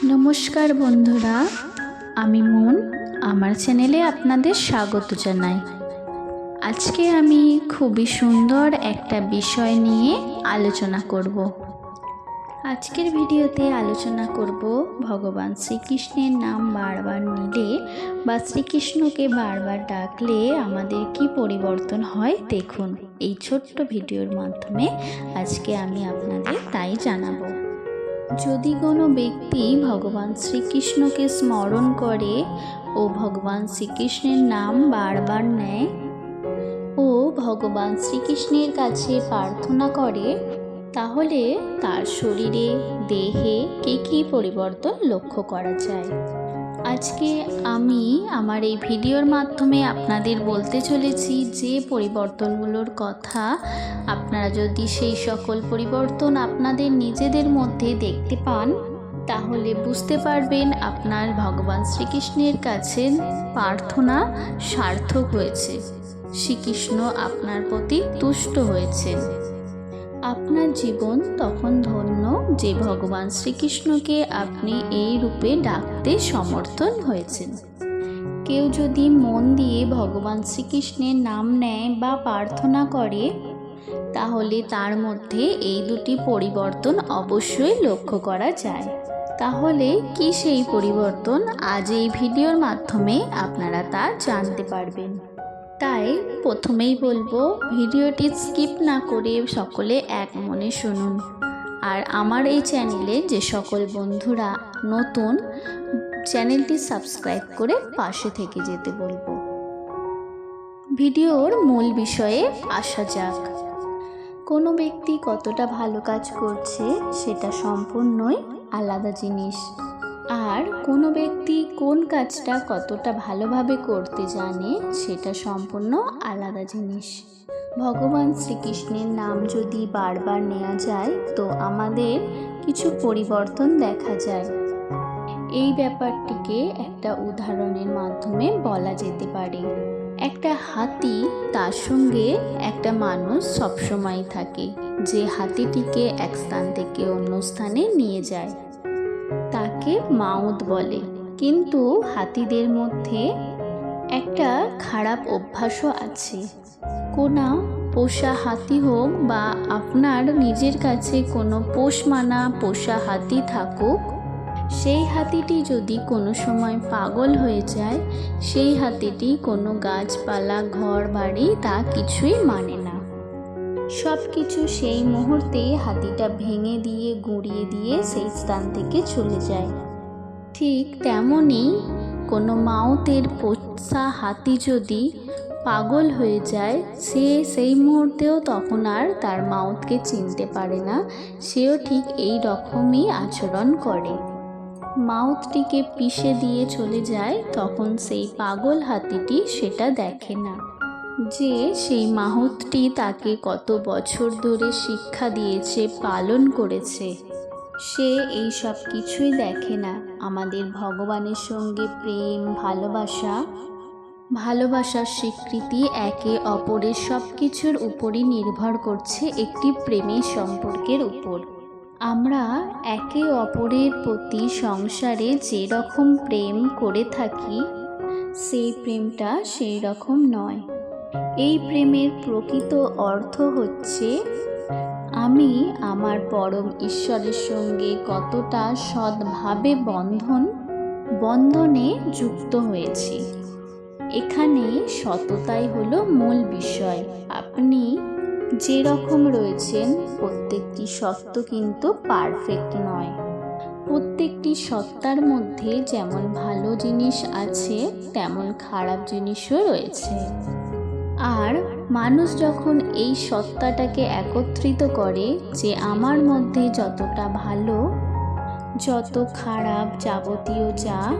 নমস্কার বন্ধুরা, আমি মন, আমার চ্যানেলে আপনাদের স্বাগত জানাই। আজকে আমি খুবই সুন্দর একটা বিষয় নিয়ে আলোচনা করব। আজকের ভিডিওতে আলোচনা করব ভগবান শ্রীকৃষ্ণের নাম বারবার নিলে বা শ্রীকৃষ্ণকে বারবার ডাকলে আমাদের কি পরিবর্তন হয় দেখুন। এই ছোট্ট ভিডিওর মাধ্যমে আজকে আমি আপনাদের তাই জানাব। যদি কোনো ব্যক্তি ভগবান শ্রীকৃষ্ণকে স্মরণ করে ও ভগবান শ্রীকৃষ্ণের নাম বারবার নেয় ও ভগবান শ্রীকৃষ্ণের কাছে প্রার্থনা করে, তাহলে তার শরীরে, দেহে কী কী পরিবর্তন লক্ষ্য করা যায়? আজকে আমি আমার এই ভিডিওর মাধ্যমে আপনাদের বলতে চলেছি যে পরিবর্তনগুলোর কথা। আপনারা যদি সেই সকল পরিবর্তন আপনাদের নিজেদের মধ্যে দেখতে পান, তাহলে বুঝতে পারবেন আপনার ভগবান শ্রীকৃষ্ণের কাছে প্রার্থনা সার্থক হয়েছে। শ্রীকৃষ্ণ আপনার প্রতি তুষ্ট হয়েছেন। আপনার জীবন তখন ধন্য যে ভগবান শ্রীকৃষ্ণকে আপনি এই রূপে ডাকতে সমর্থন হয়েছেন। কেউ যদি মন দিয়ে ভগবান শ্রীকৃষ্ণের নাম নেয় বা প্রার্থনা করে, তাহলে তার মধ্যে এই দুটি পরিবর্তন অবশ্যই লক্ষ্য করা যায়। তাহলে কি সেই পরিবর্তন আজ এই ভিডিওর মাধ্যমে আপনারা তা জানতে পারবেন। তাই প্রথমেই বলব, ভিডিওটি স্কিপ না করে সকলে এক মনে শুনুন। আর আমার এই চ্যানেলে যে সকল বন্ধুরা নতুন, চ্যানেলটি সাবস্ক্রাইব করে পাশে থেকে যেতে বলব। ভিডিওর মূল বিষয়ে আসা যাক। কোনো ব্যক্তি কতটা ভালো কাজ করছে সেটা সম্পূর্ণই আলাদা জিনিস। আর কোনো ব্যক্তি কোন কাজটা কতটা ভালোভাবে করতে জানে সেটা সম্পূর্ণ আলাদা জিনিস। ভগবান শ্রীকৃষ্ণের নাম যদি বারবার নেওয়া যায়, তো আমাদের কিছু পরিবর্তন দেখা যায়। এই ব্যাপারটিকে একটা উদাহরণের মাধ্যমে বলা যেতে পারে। একটা হাতি তার সঙ্গে একটা মানুষ সবসময় থাকে, যে হাতিটিকে এক স্থান থেকে অন্য স্থানে নিয়ে যায়। তাকে মাউত বলে। কিন্তু হাতিদের মধ্যে একটা খারাপ অভ্যাসও আছে। কোনা, পোষা হাতি হোক বা আপনার নিজের কাছে কোনো পোষ মানা পোষা হাতি থাকুক, সেই হাতিটি যদি কোনো সময় পাগল হয়ে যায়, সেই হাতিটি কোনো গাছপালা ঘর বাড়ি তা কিছুই মানে না। সব কিছু সেই মুহূর্তে হাতিটা ভেঙে দিয়ে, গুঁড়িয়ে দিয়ে সেই স্থান থেকে চলে যায়। ঠিক তেমনই কোনো মাউতের পোষা হাতি যদি পাগল হয়ে যায়, সে সেই মুহূর্তেও তখন আর তার মাউথকে চিনতে পারে না। সেও ঠিক এই রকমই আচরণ করে। মাউথটিকে পিষে দিয়ে চলে যায়, তখন সেই পাগল হাতিটি সেটা দেখে না। যে সেই মাহুতটি তাকে কত বছর ধরে শিক্ষা দিয়েছে, পালন করেছে। সে এই সব কিছুই দেখে না। আমাদের ভগবানের সঙ্গে প্রেম, ভালোবাসা ভালোবাসার স্বীকৃতি একে অপরের সব কিছুর উপরই নির্ভর করছে একটি প্রেমের সম্পর্কের উপর। আমরা একে অপরের প্রতি সংসারে যে রকম প্রেম করে থাকি, সেই প্রেমটা সেই রকম নয়। এই প্রেমের প্রকৃত অর্থ হচ্ছে আমি আমার পরম ঈশ্বরের সঙ্গে কতটা সৎভাবে বন্ধন, বন্ধনে যুক্ত হয়েছি। এখানে সততাই হলো মূল বিষয়। আপনি যে রকম রয়েছেন, প্রত্যেকটি সত্য কিন্তু পারফেক্ট নয়। প্রত্যেকটি সত্তার মধ্যে যেমন ভালো জিনিস আছে, তেমন খারাপ জিনিসও রয়েছে। আর মানুষ যখন এই সত্তাটাকে একত্রিত করে যে আমার মধ্যে যতটা ভালো, যত খারাপ যাবতীয় যা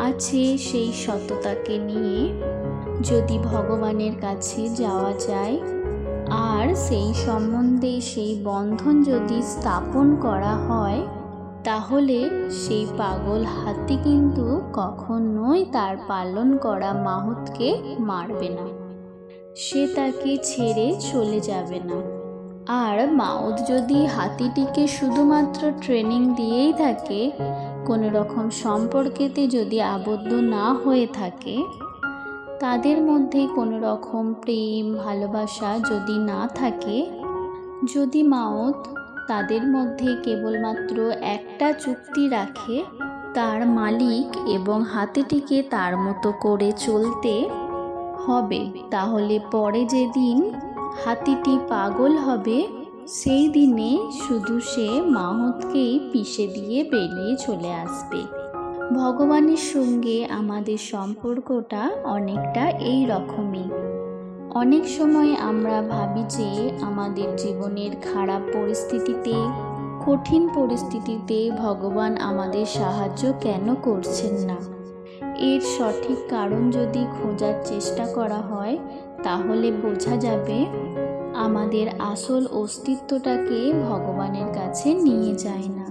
আছে সেই সততাকে নিয়ে যদি ভগবানের কাছে যাওয়া যায়, আর সেই সম্বন্ধে সেই বন্ধন যদি স্থাপন করা হয়, তাহলে সেই পাগল হাতি কিন্তু কখনোই তার পালন করা মাহুতকে মারবে না। সে তাকে ছেড়ে চলে যাবে না। আর মাউথ যদি হাতিটিকে শুধুমাত্র ট্রেনিং দিয়েই থাকে, কোনো রকম সম্পর্কেতে যদি আবদ্ধ না হয়ে থাকে, তাদের মধ্যে কোনো রকম প্রেম, ভালোবাসা যদি না থাকে, যদি মাওত তাদের মধ্যে কেবলমাত্র একটা চুক্তি রাখে, তার মালিক এবং হাতিটিকে তার মতো করে চলতে হবে, তাহলে পরে যেদিন হাতিটি পাগল হবে, সেই দিনে শুধু সে মাহতকেই পিষে দিয়ে বেরিয়ে চলে আসবে। ভগবানের সঙ্গে আমাদের সম্পর্কটা অনেকটা এই রকমই। অনেক সময় আমরা ভাবি যে আমাদের জীবনের খারাপ পরিস্থিতিতে, কঠিন পরিস্থিতিতে ভগবান আমাদের সাহায্য কেন করছেন না? এর সঠিক কারণ যদি খোঁজার চেষ্টা করা হয়, তাহলে বোঝা যাবে আমাদের আসল অস্তিত্বটাকে ভগবানের কাছে নিয়ে যায় না।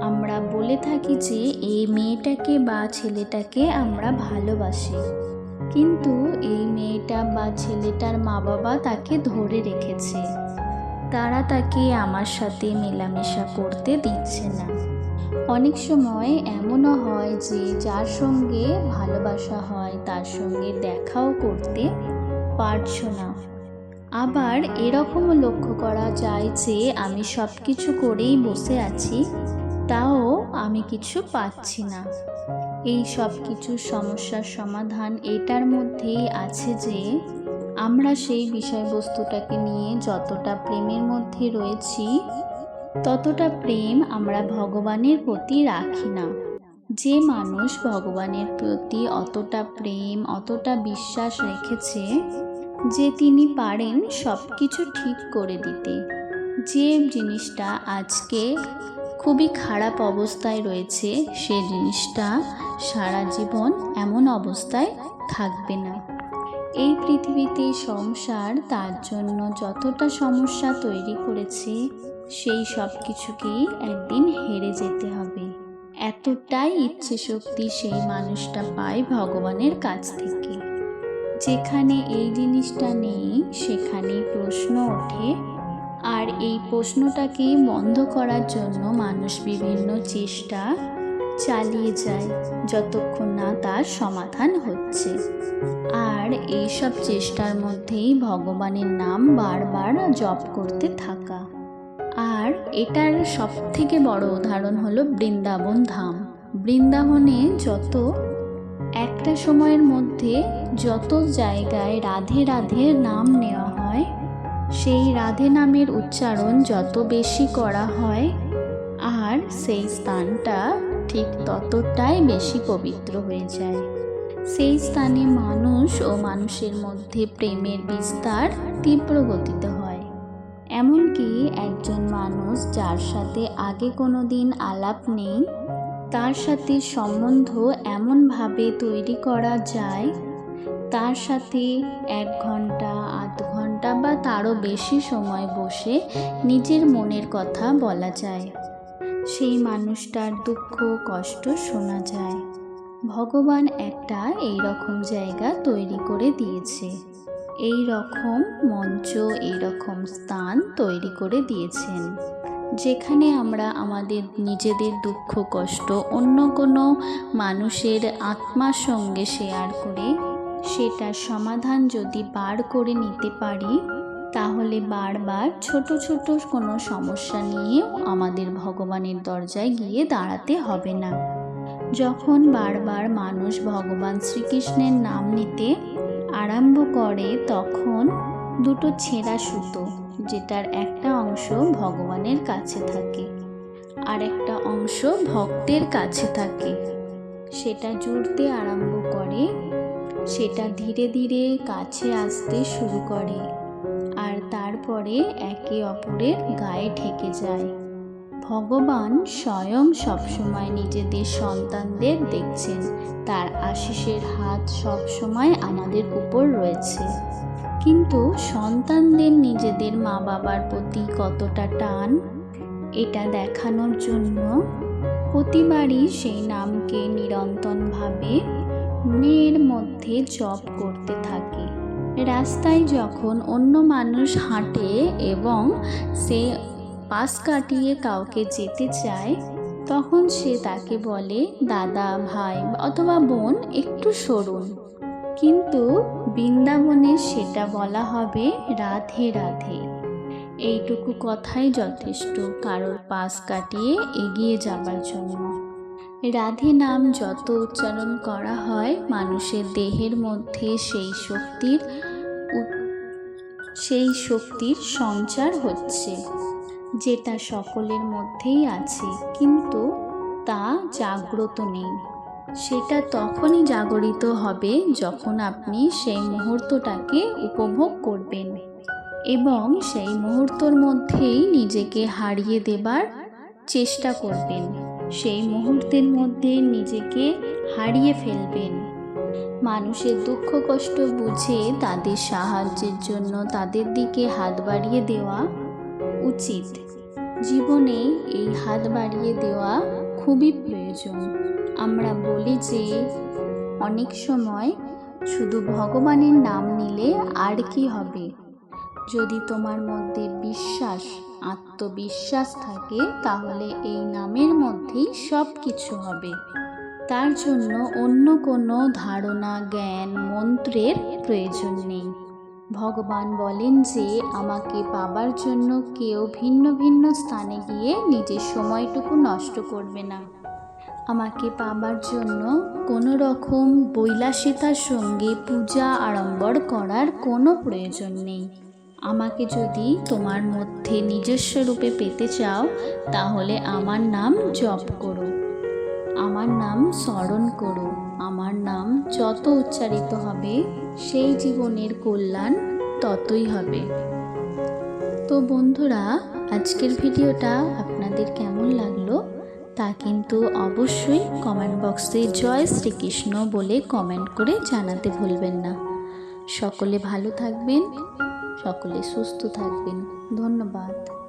আমরা বলে থাকি যে এই মেয়েটাকে বা ছেলেটাকে আমরা ভালোবাসি। কিন্তু এই মেয়েটা বা ছেলেটার মা বাবা তাকে ধরে রেখেছে। তারা তাকে আমার সাথে মেলামেশা করতে দিচ্ছে না। অনেক সময় এমনও হয় যে যার সঙ্গে ভালোবাসা হয়, তার সঙ্গে দেখাও করতে পারছ না। আবার এরকমও লক্ষ্য করা যায় যে আমি সব কিছু করেই বসে আছি, তাও আমি কিছু পাচ্ছি না। এই সব কিছু সমস্যার সমাধান এটার মধ্যেই আছে যে আমরা সেই বিষয়বস্তুটাকে নিয়ে যতটা প্রেমের মধ্যে রয়েছি ততটা প্রেম আমরা ভগবানের প্রতি রাখি না। যে মানুষ ভগবানের প্রতি অতটা প্রেম, অতটা বিশ্বাস রেখেছে, যে তিনি পারেন সব কিছু ঠিক করে দিতে। যে জিনিসটা আজকে খুবই খারাপ অবস্থায় রয়েছে, সে জিনিসটা সারা জীবন এমন অবস্থায় থাকবে না। এই পৃথিবীতে সংসার তার জন্য যতটা সমস্যা তৈরি করেছে সেই সব কিছুকেই একদিন হেরে যেতে হবে। এতটাই ইচ্ছে শক্তি সেই মানুষটা পায় ভগবানের কাছ থেকে। যেখানে এই জিনিসটা নেই সেখানে প্রশ্ন ওঠে। আর এই প্রশ্নটাকে বন্ধ করার জন্য মানুষ বিভিন্ন চেষ্টা চালিয়ে যায়, যতক্ষণ না তার সমাধান হচ্ছে। আর এই সব চেষ্টার মধ্যেই ভগবানের নাম বারবার জপ করতে থাকা। আর এটার সব থেকে বড় উদাহরণ হলো বৃন্দাবন ধাম। বৃন্দাবনে যত একটা সময়ের মধ্যে যত জায়গায় রাধে রাধে নাম নেওয়া হয়, সেই রাধে নামের উচ্চারণ যত বেশি করা হয়, আর সেই স্থানটা ঠিক ততটাই বেশি পবিত্র হয়ে যায়। সেই স্থানে মানুষ ও মানুষের মধ্যে প্রেমের বিস্তার তীব্র গতিতে হয়। এমনকি একজন মানুষ যার সাথে আগে কোনো দিন আলাপ নেই, তার সাথে সম্বন্ধ এমনভাবে তৈরি করা যায়, তার সাথে এক ঘণ্টা, আধ ঘণ্টা বা তারও বেশি সময় বসে নিজের মনের কথা বলা যায়। সেই মানুষটার দুঃখ, কষ্ট শোনা যায়। ভগবান একটা এই রকম জায়গা তৈরি করে দিয়েছে। এই রকম মঞ্চ এই রকম স্থান তৈরি করে দিয়েছেন, যেখানে আমরা আমাদের নিজেদের দুঃখ, কষ্ট, অন্য কোনো মানুষের আত্মার সঙ্গে শেয়ার করে সেটার সমাধান যদি বার করে নিতে পারি, তাহলে বারবার ছোট ছোট কোনো সমস্যা নিয়েও আমাদের ভগবানের দরজায় গিয়ে দাঁড়াতে হবে না। যখন বারবার মানুষ ভগবান শ্রীকৃষ্ণের নাম নিতে আরম্ভ করে তখন দুটো ছেঁড়া সুতো, যেটার একটা অংশ ভগবানের কাছে থাকে আর একটা অংশ ভক্তের কাছে থাকে। সেটা জুড়তে আরম্ভ করে, সেটা ধীরে ধীরে কাছে আসতে শুরু করে আর তারপরে একে অপরের গায়ে ঠেকে যায়। ভগবান স্বয়ং সবসময় নিজেদের সন্তানদের দেখছেন। তার আশিসের হাত সবসময় আমাদের উপর রয়েছে। কিন্তু সন্তানদের নিজেদের মা বাবার প্রতি কতটা টান, এটা দেখানোর জন্য প্রতিবারই সেই নামকে নিরন্তরভাবে মেয়ের মধ্যে জপ করতে থাকে। রাস্তায় যখন অন্য মানুষ হাঁটে এবং সে পাশ কাটিয়ে কাউকে যেতে চায়, তখন সে তাকে বলে, দাদা, ভাই অথবা বোন, একটু সরুন। কিন্তু বৃন্দাবনে সেটা বলা হবে রাধে রাধে। এইটুকু কথাই যথেষ্ট কারোর পাশ কাটিয়ে এগিয়ে যাবার জন্য। রাধে নাম যত উচ্চারণ করা হয়, মানুষের দেহের মধ্যে সেই শক্তির সেই শক্তির সঞ্চার হচ্ছে। যেটা সকলের মধ্যেই আছে, কিন্তু তা জাগ্রত নেই। সেটা তখনই জাগরিত হবে যখন আপনি সেই মুহূর্তটাকে উপভোগ করবেন এবং সেই মুহূর্তর মধ্যেই নিজেকে হারিয়ে দেবার চেষ্টা করবেন। সেই মুহূর্তের মধ্যে নিজেকে হারিয়ে ফেলবেন। মানুষের দুঃখ, কষ্ট বুঝে তাদের সাহায্যের জন্য তাদের দিকে হাত বাড়িয়ে দেওয়া উচিত। জীবনে এই হাত বাড়িয়ে দেওয়া খুবই প্রয়োজন। আমরা বলি যে, অনেক সময় শুধু ভগবানের নাম নিলে আর কি হবে? যদি তোমার মধ্যে বিশ্বাস, আত্মবিশ্বাস থাকে, তাহলে এই নামের মধ্যেই সব কিছু হবে। তার জন্য অন্য কোনো ধারণা, জ্ঞান, মন্ত্রের প্রয়োজন নেই। ভগবান বলেন যে, আমাকে পাবার জন্য কেউ ভিন্ন ভিন্ন স্থানে গিয়ে নিজের সময়টুকু নষ্ট করবে না। আমাকে পাবার জন্য কোনো রকম বৈলাসিতার সঙ্গে পূজা আড়ম্বর করার কোনো প্রয়োজন নেই। আমাকে যদি তোমার মধ্যে নিজস্ব রূপে পেতে চাও, তাহলে আমার নাম জপ করো। আমার নাম স্মরণ করো। আমার নাম যত উচ্চারিত হবে, সেই জীবনের কল্যাণ ততই হবে। তো বন্ধুরা, আজকের ভিডিওটা আপনাদের কেমন লাগল তা কিন্তু অবশ্যই কমেন্ট বক্সে জয় শ্রীকৃষ্ণ বলে কমেন্ট করে জানাতে ভুলবেন না। সকলে ভালো থাকবেন, সকলে সুস্থ থাকবেন। ধন্যবাদ।